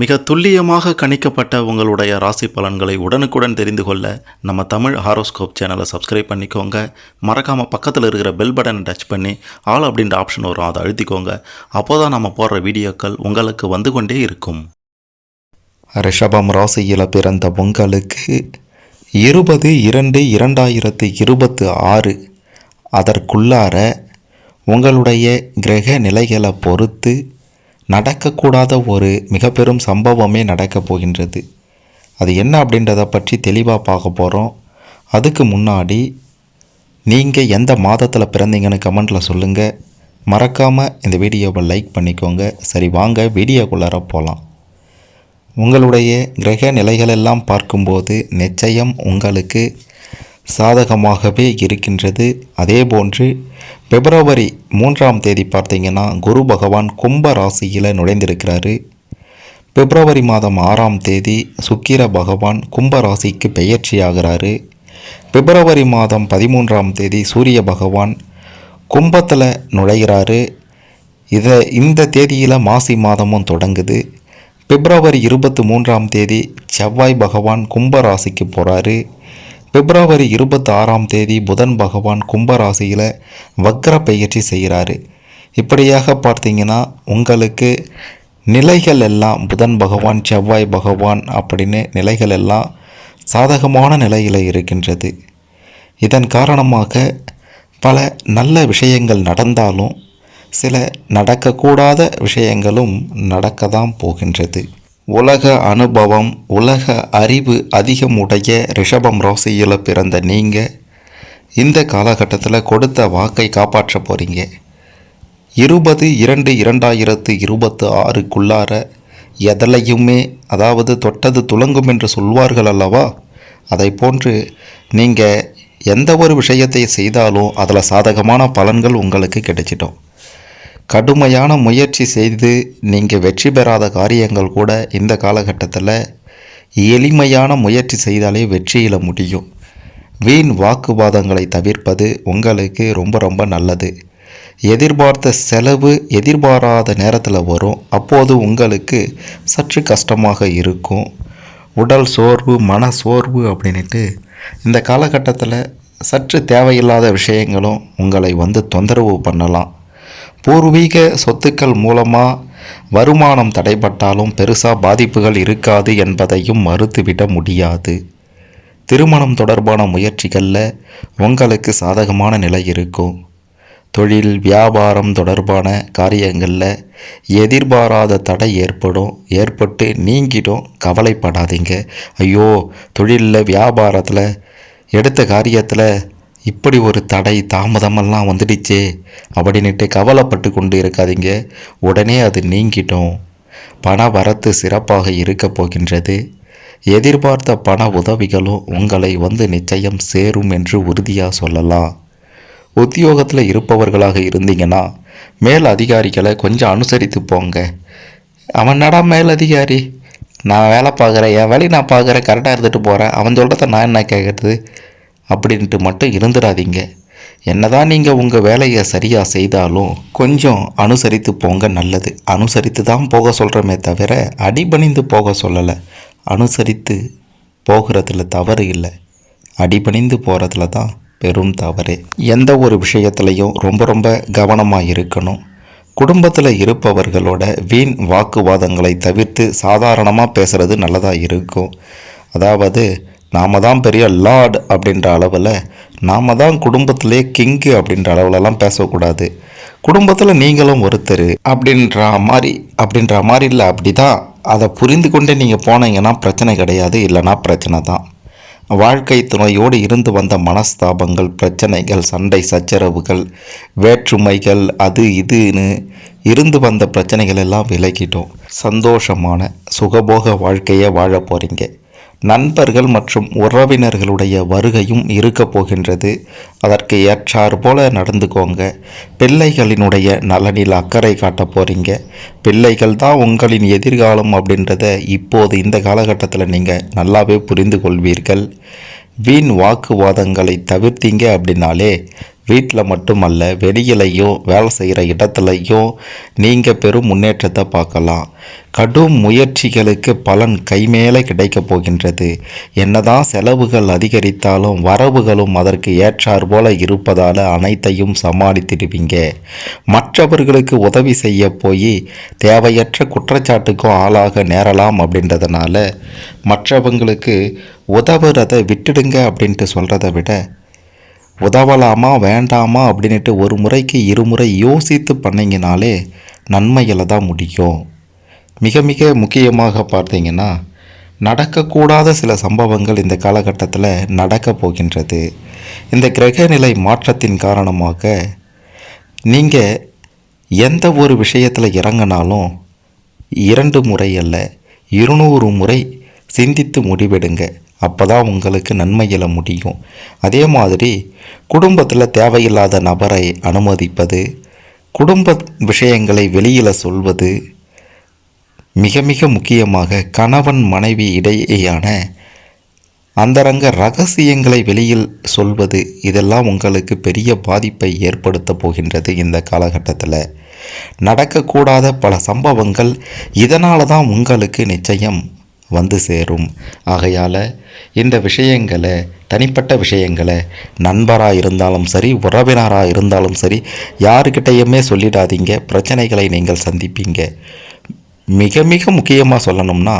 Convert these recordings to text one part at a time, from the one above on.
மிக துல்லியமாக கணிக்கப்பட்ட உங்களுடைய ராசி பலன்களை உடனுக்குடன் தெரிந்து கொள்ள நம்ம தமிழ் ஹாரோஸ்கோப் சேனலை சப்ஸ்கிரைப் பண்ணிக்கோங்க. மறக்காமல் பக்கத்தில் இருக்கிற பெல் பட்டனை டச் பண்ணி ஆல் அப்படின்ற ஆப்ஷன் வரும் அதை அழுத்திக்கோங்க. அப்போ தான் நம்ம போடுற வீடியோக்கள் உங்களுக்கு வந்து கொண்டே இருக்கும். ரிஷபம் ராசியில் பிறந்த உங்களுக்கு இருபது இரண்டு இரண்டாயிரத்து இருபத்து ஆறு. அதற்குள்ளார உங்களுடைய கிரக நிலைகளை பொறுத்து நடக்கக்கூடாத ஒரு மிக பெரும் சம்பவமே நடக்கப் போகின்றது. அது என்ன அப்படின்றத பற்றி தெளிவாக பார்க்க போகிறோம் அதுக்கு முன்னாடி நீங்கள் எந்த மாதத்தில் பிறந்தீங்கன்னு கமெண்ட்டில் சொல்லுங்கள் மறக்காமல் இந்த வீடியோவை லைக் பண்ணிக்கோங்க. சரி வாங்க வீடியோக்குள்ளார போகலாம் உங்களுடைய கிரக நிலைகளெல்லாம் பார்க்கும்போது நிச்சயம் உங்களுக்கு சாதகமாகவே இருக்கின்றது. அதே போன்று பிப்ரவரி மூன்றாம் தேதி பார்த்தீங்கன்னா குரு பகவான் கும்ப ராசியில் நுழைந்திருக்கிறாரு. பிப்ரவரி மாதம் ஆறாம் தேதி சுக்கிர பகவான் கும்ப ராசிக்கு பெயர்ச்சியாகிறாரு. பிப்ரவரி மாதம் பதிமூன்றாம் தேதி சூரிய பகவான் கும்பத்தில் நுழைகிறாரு. இதை இந்த தேதியில் மாசி மாதமும் தொடங்குது. பிப்ரவரி இருபத்தி மூன்றாம் தேதி செவ்வாய் பகவான் கும்ப ராசிக்கு போகிறாரு பிப்ரவரி இருபத்தி ஆறாம் தேதி புதன் பகவான் கும்பராசியில் வக்ர பயிற்சி செய்கிறாரு. இப்படியாக பார்த்தீங்கன்னா உங்களுக்கு நிலைகள் எல்லாம் புதன் பகவான் செவ்வாய் பகவான் அப்படின்னு நிலைகள் எல்லாம் சாதகமான நிலையில் இருக்கின்றது. இதன் காரணமாக பல நல்ல விஷயங்கள் நடந்தாலும் சில நடக்கக்கூடாத விஷயங்களும் நடக்க தான் போகின்றது. உலக அனுபவம் உலக அறிவு அதிகமுடைய ரிஷபம் ராசியில் பிறந்த நீங்கள் இந்த காலகட்டத்தில் கொடுத்த வாக்கை காப்பாற்ற போகிறீங்க இருபது இரண்டு இரண்டாயிரத்து இருபத்து ஆறுக்குள்ளார எதலையுமே அதாவது தொட்டது துலங்கும் என்று சொல்வார்கள் அல்லவா? அதை போன்று நீங்கள் எந்த ஒரு விஷயத்தை செய்தாலும் அதில் சாதகமான பலன்கள் உங்களுக்கு கிடைச்சிட்டோம் கடுமையான முயற்சி செய்து நீங்கள் வெற்றி பெறாத காரியங்கள் கூட இந்த காலகட்டத்தில் எளிமையான முயற்சி செய்தாலே வெற்றியில் முடியும். வீண் வாக்குவாதங்களை தவிர்ப்பது உங்களுக்கு ரொம்ப ரொம்ப நல்லது. எதிர்பார்த்த செலவு எதிர்பாராத நேரத்தில் வரும். அப்போது உங்களுக்கு சற்று கஷ்டமாக இருக்கும். உடல் சோர்வு மன சோர்வு அப்படின்ட்டு இந்த காலகட்டத்தில் சற்று தேவையில்லாத விஷயங்களும் உங்களை வந்து தொந்தரவு பண்ணலாம். பூர்வீக சொத்துக்கள் மூலமாக வருமானம் தடைப்பட்டாலும் பெருசாக பாதிப்புகள் இருக்காது என்பதையும் மறுத்துவிட முடியாது. திருமணம் தொடர்பான முயற்சிகளில் உங்களுக்கு சாதகமான நிலை இருக்கும். தொழில் வியாபாரம் தொடர்பான காரியங்களில் எதிர்பாராத தடை ஏற்படும். ஏற்பட்டு நீங்கிடும். கவலைப்படாதீங்க. ஐயோ தொழிலில் வியாபாரத்தில் எடுத்த காரியத்தில் இப்படி ஒரு தடை தாமதமெல்லாம் வந்துடுச்சே. அப்படின்ட்டு கவலைப்பட்டு கொண்டு இருக்காதீங்க. உடனே அது நீங்கிட்டோம். பண வரத்து சிறப்பாக இருக்க போகின்றது. எதிர்பார்த்த பண உதவிகளும் உங்களை வந்து நிச்சயம் சேரும் என்று உறுதியாக சொல்லலாம். உத்தியோகத்தில் இருப்பவர்களாக இருந்தீங்கன்னா மேல் அதிகாரிகளை கொஞ்சம் அனுசரித்து போங்க. அவன் நடா மேல் அதிகாரி? நான் வேலை பார்க்குறேன். என் வேலையை நான் பார்க்குறேன். கரெக்டாக இருந்துட்டு போகிறேன் அவன் சொல்கிறத நான் என்ன கேட்குறது? அப்படின்ட்டு மட்டும் இருந்துடாதீங்க. என்னதான் நீங்கள் உங்கள் வேலையை சரியாக செய்தாலும் கொஞ்சம் அனுசரித்து போங்க நல்லது. அனுசரித்து தான் போக சொல்கிறோமே தவிர அடிபணிந்து போக சொல்லலை. அனுசரித்து போகிறதுல தவறு இல்லை. அடிபணிந்து போகிறதுல தான் பெரும் தவறு. எந்த ஒரு விஷயத்துலையும் ரொம்ப ரொம்ப கவனமாக இருக்கணும். குடும்பத்தில் இருப்பவர்களோட வீண் வாக்குவாதங்களை தவிர்த்து சாதாரணமாக பேசுகிறது நல்லதாக இருக்கும். அதாவது நாம தான் பெரிய லார்ட் அப்படின்ற அளவில் நாம தான் குடும்பத்திலே கிங்கு அப்படின்ற அளவுலலாம் பேசக்கூடாது. குடும்பத்தில் நீங்களும் ஒருத்தர் அப்படின்ற மாதிரி அப்படின்ற மாதிரி இல்லை அப்படி தான் அதை புரிந்து கொண்டே நீங்கள் போனீங்கன்னா பிரச்சனை கிடையாது இல்லைன்னா பிரச்சனை தான். வாழ்க்கை துணையோடு இருந்து வந்த மனஸ்தாபங்கள் பிரச்சனைகள் சண்டை சச்சரவுகள் வேற்றுமைகள் அது இதுன்னு இருந்து வந்த பிரச்சனைகள் எல்லாம் விலகிட்டோம். சந்தோஷமான சுகபோக வாழ்க்கையை வாழ போகிறீங்க நண்பர்கள் மற்றும் உறவினர்களுடைய வருகையும் இருக்க போகின்றது. அதற்கு ஏற்றார் போல நடந்துக்கோங்க. பிள்ளைகளினுடைய நலனில் அக்கறை காட்ட போகிறீங்க பிள்ளைகள் தான் உங்களின் எதிர்காலம் அப்படின்றத இப்போது இந்த காலகட்டத்தில் நீங்கள் நல்லாவே புரிந்து கொள்வீர்கள். வீண் வாக்குவாதங்களை தவிர்த்தீங்க அப்படின்னாலே வீட்டில் மட்டுமல்ல வெளியிலையும் வேலை செய்கிற இடத்துலையும் நீங்கள் பெரும் முன்னேற்றத்தை பார்க்கலாம். கடும் முயற்சிகளுக்கு பலன் கைமேலே கிடைக்கப் போகின்றது. என்னதான் செலவுகள் அதிகரித்தாலும் வரவுகளும் அதற்கு ஏற்றார் போல இருப்பதால் அனைத்தையும் சமாளித்திடுவீங்க. மற்றவர்களுக்கு உதவி செய்ய போய் தேவையற்ற குற்றச்சாட்டுக்கும் ஆளாக நேரலாம் அப்படின்றதுனால மற்றவங்களுக்கு உதவுறதை விட்டுடுங்க அப்படின்ட்டு சொல்கிறத விட உதவலாமா வேண்டாமா அப்படின்ட்டு ஒரு முறைக்கு இருமுறை யோசித்து பண்ணிங்கனாலே நன்மையில் தான் முடியும் மிக மிக முக்கியமாக பார்த்தீங்கன்னா நடக்கக்கூடாத சில சம்பவங்கள் இந்த காலகட்டத்தில் நடக்கப் போகின்றது. இந்த கிரகநிலை மாற்றத்தின் காரணமாக நீங்கள் எந்த ஒரு விஷயத்தில் இறங்கினாலும் இரண்டு முறை அல்ல இருநூறு முறை சிந்தித்து முடிவெடுங்க. அப்போ தான் உங்களுக்கு நன்மையில முடியும். அதே மாதிரி குடும்பத்தில் தேவையில்லாத நபரை அனுமதிப்பது குடும்ப விஷயங்களை வெளியில் சொல்வது மிக மிக முக்கியமாக கணவன் மனைவி இடையேயான அந்தரங்க ரகசியங்களை வெளியில் சொல்வது இதெல்லாம் உங்களுக்கு பெரிய பாதிப்பை ஏற்படுத்த போகின்றது இந்த காலகட்டத்தில். நடக்கக்கூடாத பல சம்பவங்கள் இதனால தான் உங்களுக்கு நிச்சயம் வந்து சேரும். ஆகையால் இந்த விஷயங்களை தனிப்பட்ட விஷயங்களை நண்பராக இருந்தாலும் சரி உறவினராக இருந்தாலும் சரி யாருக்கிட்டையுமே சொல்லிடாதீங்க. பிரச்சனைகளை நீங்கள் சந்திப்பீங்க. மிக மிக முக்கியமாக சொல்லணும்னா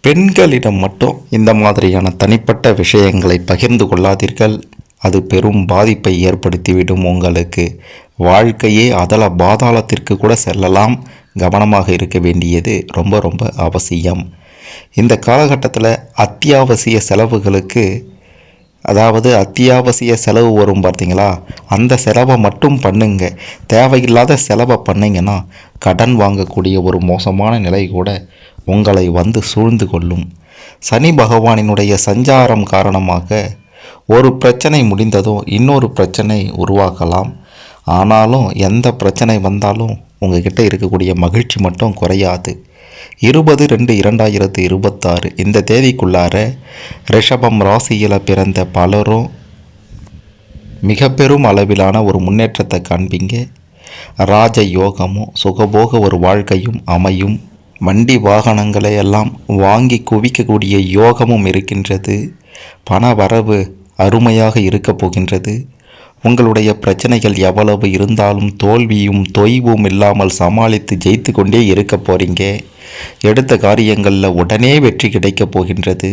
பெண்களிடம் மட்டும் இந்த மாதிரியான தனிப்பட்ட விஷயங்களை பகிர்ந்து கொள்ளாதீர்கள். அது பெரும் பாதிப்பை ஏற்படுத்திவிடும் உங்களுக்கு. வாழ்க்கையே அதல பாதாளத்திற்கு கூட செல்லலாம். கவனமாக இருக்க வேண்டியது ரொம்ப ரொம்ப அவசியம். இந்த காலகட்டத்தில் அத்தியாவசிய செலவுகளுக்கு அதாவது அத்தியாவசிய செலவு வரும் பார்த்தீங்களா? அந்த செலவை மட்டும் பண்ணுங்க. தேவையில்லாத செலவை பண்ணிங்கன்னா கடன் வாங்கக்கூடிய ஒரு மோசமான நிலை கூட உங்களை வந்து சூழ்ந்து கொள்ளும். சனி பகவானினுடைய சஞ்சாரம் காரணமாக ஒரு பிரச்சனை முடிந்ததும் இன்னொரு பிரச்சனை உருவாக்கலாம். ஆனாலும் எந்த பிரச்சனை வந்தாலும் உங்ககிட்ட இருக்கக்கூடிய மகிழ்ச்சி மட்டும் குறையாது. இருபது ரெண்டு இரண்டாயிரத்து இருபத்தாறு. இந்த தேதிக்குள்ளார ரிஷபம் ராசியில் பிறந்த பலரும் மிக பெரும் அளவிலான ஒரு முன்னேற்றத்தை காண்பீங்க. ராஜ யோகமும் சுகபோக ஒரு வாழ்க்கையும் அமையும். வண்டி வாகனங்களை எல்லாம் வாங்கி குவிக்கக்கூடிய யோகமும் இருக்கின்றது. பண வரவு அருமையாக இருக்கப் போகின்றது. உங்களுடைய பிரச்சனைகள் எவ்வளவு இருந்தாலும் தோல்வியும் தொய்வும் இல்லாமல் சமாளித்து ஜெயித்து கொண்டே இருக்க போறீங்க. எடுத்த காரியங்களில் உடனே வெற்றி கிடைக்கப் போகின்றது.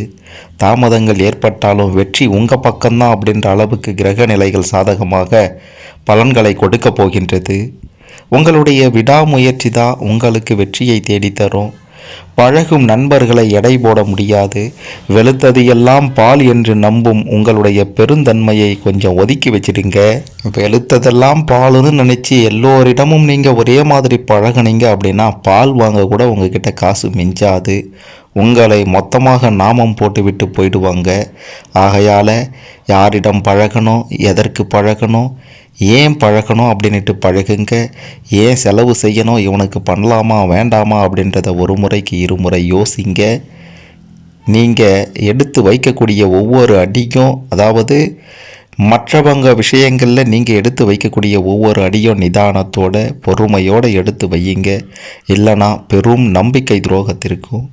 தாமதங்கள் ஏற்பட்டாலும் வெற்றி உங்கள் பக்கம்தான் அப்படின்ற அளவுக்கு கிரக நிலைகள் சாதகமாக பலன்களை கொடுக்க போகின்றது. உங்களுடைய விடாமுயற்சி தான் உங்களுக்கு வெற்றியை தேடித்தரும். பழகும் நண்பர்களை எடை போட முடியாது. வெளுத்தது எல்லாம் பால் என்று நம்பும் உங்களுடைய பெருந்தன்மையை கொஞ்சம் ஒதுக்கி வச்சிடுங்க. வெளுத்ததெல்லாம் பாலுன்னு நினச்சி எல்லோரிடமும் நீங்கள் ஒரே மாதிரி பழகுனீங்க அப்படின்னா பால் வாங்க கூட உங்ககிட்ட காசு மிஞ்சாது. உங்களை மொத்தமாக நாமம் போட்டுவிட்டு போயிடுவாங்க. ஆகையால் யாரிடம் பழகணும் எதற்கு பழகணும் ஏன் பழகணும் அப்படின்ட்டு பழகுங்க. ஏன் செலவு செய்யணும் இவனுக்கு பண்ணலாமா வேண்டாமா அப்படின்றத ஒரு முறைக்கு இருமுறை யோசிங்க. நீங்கள் எடுத்து வைக்கக்கூடிய ஒவ்வொரு அடியும் அதாவது மற்றவங்க விஷயங்களில் நீங்கள் எடுத்து வைக்கக்கூடிய ஒவ்வொரு அடியும் நிதானத்தோட பொறுமையோடு எடுத்து வையுங்க. இல்லைனா பெரும் நம்பிக்கை துரோகத்திற்கும்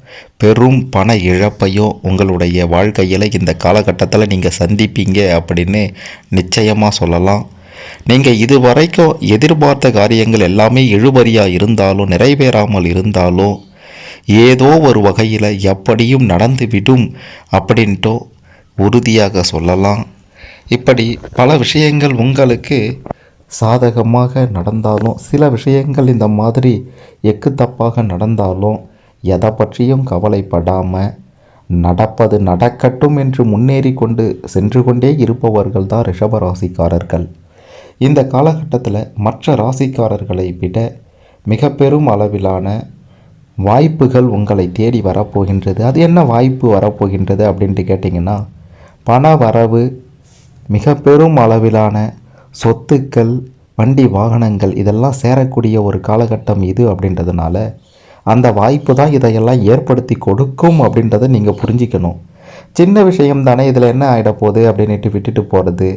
பெரும் பண இழப்பையும் உங்களுடைய வாழ்க்கையில் இந்த காலகட்டத்தில் நீங்கள் சந்திப்பீங்க அப்படின்னு நிச்சயமாக சொல்லலாம். நீங்கள் இது வரைக்கும் எதிர்பார்த்த காரியங்கள் எல்லாமே இழுபறியாக இருந்தாலும் நிறைவேறாமல் இருந்தாலும் ஏதோ ஒரு வகையில் எப்படியும் நடந்துவிடும் அப்படின்ட்டோ உறுதியாக சொல்லலாம். இப்படி பல விஷயங்கள் உங்களுக்கு சாதகமாக நடந்தாலும் சில விஷயங்கள் இந்த மாதிரி எக்கு தப்பாக நடந்தாலும் எதை பற்றியும் கவலைப்படாமல் நடப்பது நடக்கட்டும் என்று முன்னேறி கொண்டு சென்று கொண்டே இருப்பவர்கள் தான் ரிஷபராசிக்காரர்கள் இந்த காலகட்டத்தில் மற்ற ராசிக்காரர்களை விட மிக பெரும் அளவிலான வாய்ப்புகள் உங்களை தேடி வரப்போகின்றது. அது என்ன வாய்ப்பு வரப்போகின்றது அப்படின்ட்டு கேட்டிங்கன்னா பண வரவு மிக பெரும் அளவிலான சொத்துக்கள் வண்டி வாகனங்கள் இதெல்லாம் சேரக்கூடிய ஒரு காலகட்டம் இது அப்படின்றதுனால அந்த வாய்ப்பு தான் இதையெல்லாம் ஏற்படுத்தி கொடுக்கும் அப்படின்றத நீங்கள் புரிஞ்சிக்கணும். சின்ன விஷயம் தானே இதில் என்ன ஆகிடப்போகுது அப்படின்ட்டு விட்டுட்டு போகிறது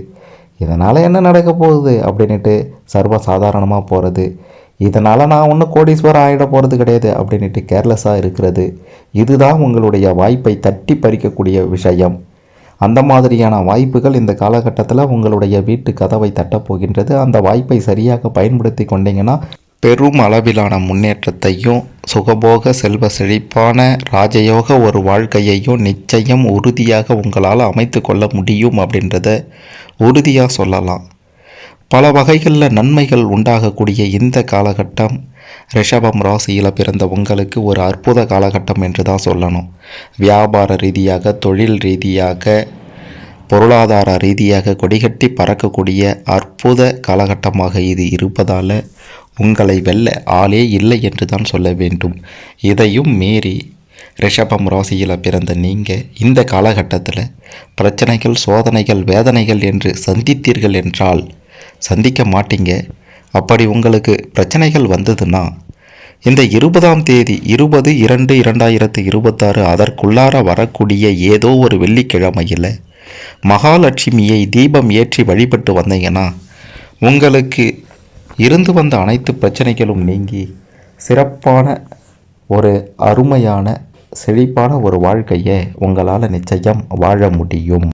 இதனால் என்ன நடக்க போகுது அப்படின்ட்டு சர்வ சாதாரணமாக போகிறது இதனால் நான் ஒன்றும் கோடீஸ்வரர் ஆகிட போகிறது கிடையாது அப்படின்ட்டு கேர்லெஸ்ஸாக இருக்கிறது. இதுதான் உங்களுடைய வாய்ப்பை தட்டி பறிக்கக்கூடிய விஷயம். அந்த மாதிரியான வாய்ப்புகள் இந்த காலகட்டத்தில் உங்களுடைய வீட்டு கதவை தட்டப்போகின்றது அந்த வாய்ப்பை சரியாக பயன்படுத்தி கொண்டீங்கன்னா பெரும் அளவிலான முன்னேற்றத்தையும் சுகபோக செல்வ செழிப்பான ராஜயோக ஒரு வாழ்க்கையையும் நிச்சயம் உறுதியாக உங்களால் அமைத்து கொள்ள முடியும் அப்படின்றத உறுதியாக சொல்லலாம். பல வகைகளில் நன்மைகள் உண்டாகக்கூடிய இந்த காலகட்டம் ரிஷபம் ராசியில் பிறந்த உங்களுக்கு ஒரு அற்புத காலகட்டம் என்று தான் சொல்லணும். வியாபார ரீதியாக தொழில் ரீதியாக பொருளாதார ரீதியாக கொடிகட்டி பறக்கக்கூடிய அற்புத காலகட்டமாக இது இருப்பதால் உங்களை வெல்ல ஆளே இல்லை என்று தான் சொல்ல வேண்டும். இதையும் மீறி ரிஷபம் ராசியில் பிறந்த நீங்கள் இந்த காலகட்டத்தில் பிரச்சனைகள் சோதனைகள் வேதனைகள் என்று சந்தித்தீர்கள் என்றால் சந்திக்க மாட்டீங்க. அப்படி உங்களுக்கு பிரச்சனைகள் வந்ததுன்னா இந்த இருபதாம் தேதி இருபது இரண்டு இரண்டாயிரத்து இருபத்தாறு அதற்குள்ளார வரக்கூடிய ஏதோ ஒரு வெள்ளிக்கிழமையில் மகாலட்சுமியை தீபம் ஏற்றி வழிபட்டு வந்தீங்கன்னா உங்களுக்கு இருந்து வந்த அனைத்து பிரச்சனைகளும் நீங்கி சிறப்பான ஒரு அருமையான செழிப்பான ஒரு வாழ்க்கையை உங்களால் நிச்சயம் வாழ முடியும்.